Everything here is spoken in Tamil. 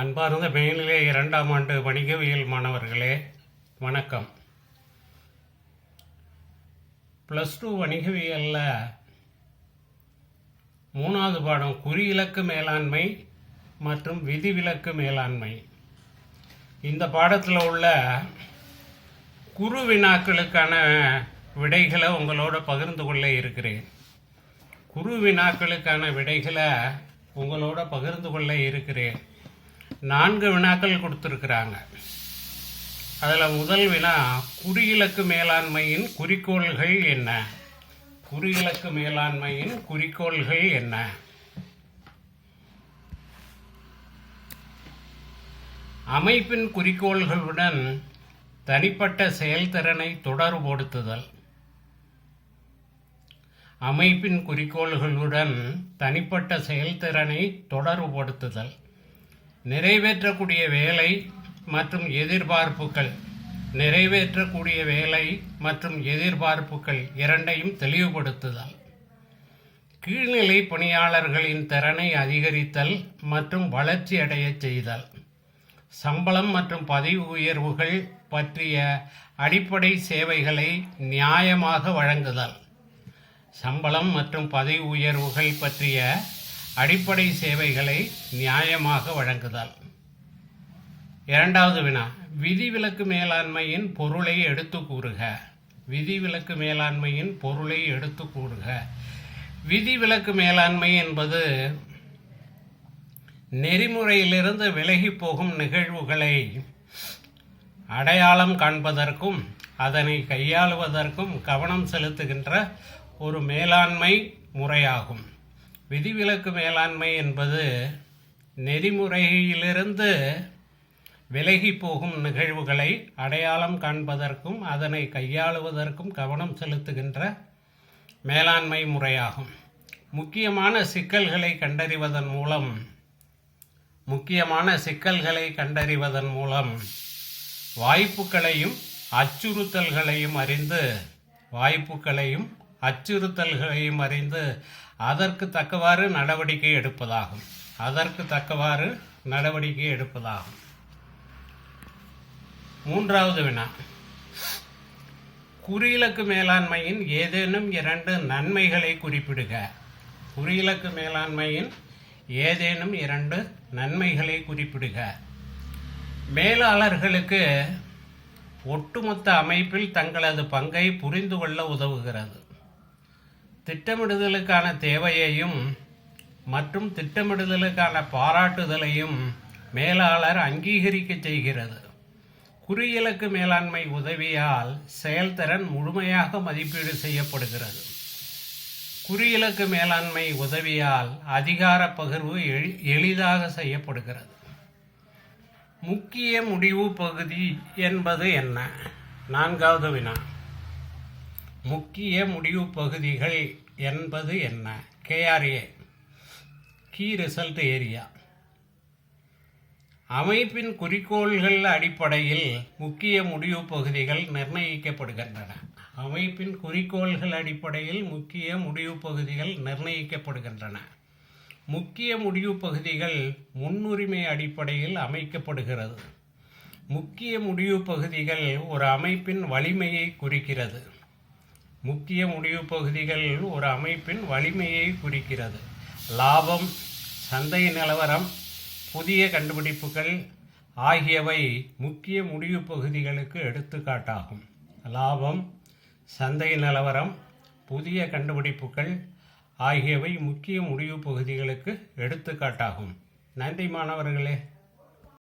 அன்பார்ந்த மேல்நிலை இரண்டாம் ஆண்டு வணிகவியல் மாணவர்களே வணக்கம். ப்ளஸ் டூ வணிகவியலில் மூணாவது பாடம் குறியிலக்கு மேலாண்மை மற்றும் விதிவிலக்கு மேலாண்மை. இந்த பாடத்தில் உள்ள குறு வினாக்களுக்கான விடைகளை உங்களோட பகிர்ந்து கொள்ள இருக்கிறேன். குறு வினாக்களுக்கான விடைகளை உங்களோட பகிர்ந்து கொள்ள இருக்கிறேன். நான்கு வினாக்கள் கொடுத்துருக்குறாங்க. அதில் முதல் வினா குறியிலக்கு மேலாண்மையின் குறிக்கோள்கள் என்ன? குறியிலக்கு மேலாண்மையின் குறிக்கோள்கள் என்ன? அமைப்பின் குறிக்கோள்களுடன் தனிப்பட்ட செயல்திறனை தொடர்புபடுத்துதல். அமைப்பின் குறிக்கோள்களுடன் தனிப்பட்ட செயல்திறனை தொடர்புபடுத்துதல். நிறைவேற்றக்கூடிய வேலை மற்றும் எதிர்பார்ப்புகள். நிறைவேற்றக்கூடிய வேலை மற்றும் எதிர்பார்ப்புகள் இரண்டையும் தெளிவுபடுத்துதல். கீழ்நிலை பணியாளர்களின் திறனை அதிகரித்தல் மற்றும் வளர்ச்சி அடையச் செய்தல். சம்பளம் மற்றும் பதவி உயர்வுகள் பற்றிய அடிப்படை சேவைகளை நியாயமாக வழங்குதல். சம்பளம் மற்றும் பதவி உயர்வுகள் பற்றிய அடிப்படை சேவைகளை நியாயமாக வழங்குதல். இரண்டாவது வினா விதிவிலக்கு மேலாண்மையின் பொருளை எடுத்து கூறுக. விதிவிலக்கு மேலாண்மையின் பொருளை எடுத்து கூறுக. விதிவிலக்கு மேலாண்மை என்பது நெறிமுறையிலிருந்து விலகி போகும் நிகழ்வுகளை அடையாளம் காண்பதற்கும் அதனை கையாளுவதற்கும் கவனம் செலுத்துகின்ற ஒரு மேலாண்மை முறையாகும். விதிவிலக்கு மேலாண்மை என்பது நெறிமுறையிலிருந்து விலகி போகும் நிகழ்வுகளை அடையாளம் காண்பதற்கும் அதனை கையாளுவதற்கும் கவனம் செலுத்துகின்ற மேலாண்மை முறையாகும். முக்கியமான சிக்கல்களை கண்டறிவதன் மூலம் முக்கியமான சிக்கல்களை கண்டறிவதன் மூலம் வாய்ப்புகளையும் அச்சுறுத்தல்களையும் அறிந்து வாய்ப்புகளையும் அச்சுறுத்தல்களையும் அறிந்து அதற்கு தக்கவாறு நடவடிக்கை எடுப்பதாகும். அதற்கு தக்கவாறு நடவடிக்கை எடுப்பதாகும். மூன்றாவது வினா. குறியிலக்கு மேலாண்மையின் ஏதேனும் இரண்டு நன்மைகளை குறிப்பிடுக. குறியிலக்கு மேலாண்மையின் ஏதேனும் இரண்டு நன்மைகளை குறிப்பிடுக. மேலாளர்களுக்கு ஒட்டுமொத்த அமைப்பில் தங்களது பங்கை புரிந்து கொள்ள உதவுகிறது. திட்டமிடுதலுக்கான தேவையையும் மற்றும் திட்டமிடுதலுக்கான பாராட்டுதலையும் மேலாளர் அங்கீகரிக்க செய்கிறது. குறியிலக்கு மேலாண்மை உதவியால் செயல்திறன் முழுமையாக மதிப்பீடு செய்யப்படுகிறது. குறியிலக்கு மேலாண்மை உதவியால் அதிகார பகிர்வு எளிதாக செய்யப்படுகிறது. முக்கிய முடிவு பகுதி என்பது என்ன? நான்காவது வினா. முக்கிய முடிவு பகுதிகள் என்பது என்ன? கேஆர்ஏ. Key result area. அமைப்பின் குறிக்கோள்கள் அடிப்படையில் முக்கிய முடிவு பகுதிகள் நிர்ணயிக்கப்படுகின்றன. அமைப்பின் குறிக்கோள்கள் அடிப்படையில் முக்கிய முடிவு பகுதிகள் நிர்ணயிக்கப்படுகின்றன. முக்கிய முடிவு பகுதிகள் முன்னுரிமை அடிப்படையில் அமைக்கப்படுகிறது. முக்கிய முடிவு பகுதிகள் ஒரு அமைப்பின் வலிமையை குறிக்கிறது. முக்கிய முடிவு பகுதிகள் ஒரு அமைப்பின் வலிமையை குறிக்கிறது. லாபம் சந்தை நிலவரம் புதிய கண்டுபிடிப்புகள் ஆகியவை முக்கிய முடிவு பகுதிகளுக்கு எடுத்துக்காட்டாகும். லாபம் சந்தை நிலவரம் புதிய கண்டுபிடிப்புகள் ஆகியவை முக்கிய முடிவு பகுதிகளுக்கு எடுத்துக்காட்டாகும். நன்றி மாணவர்களே.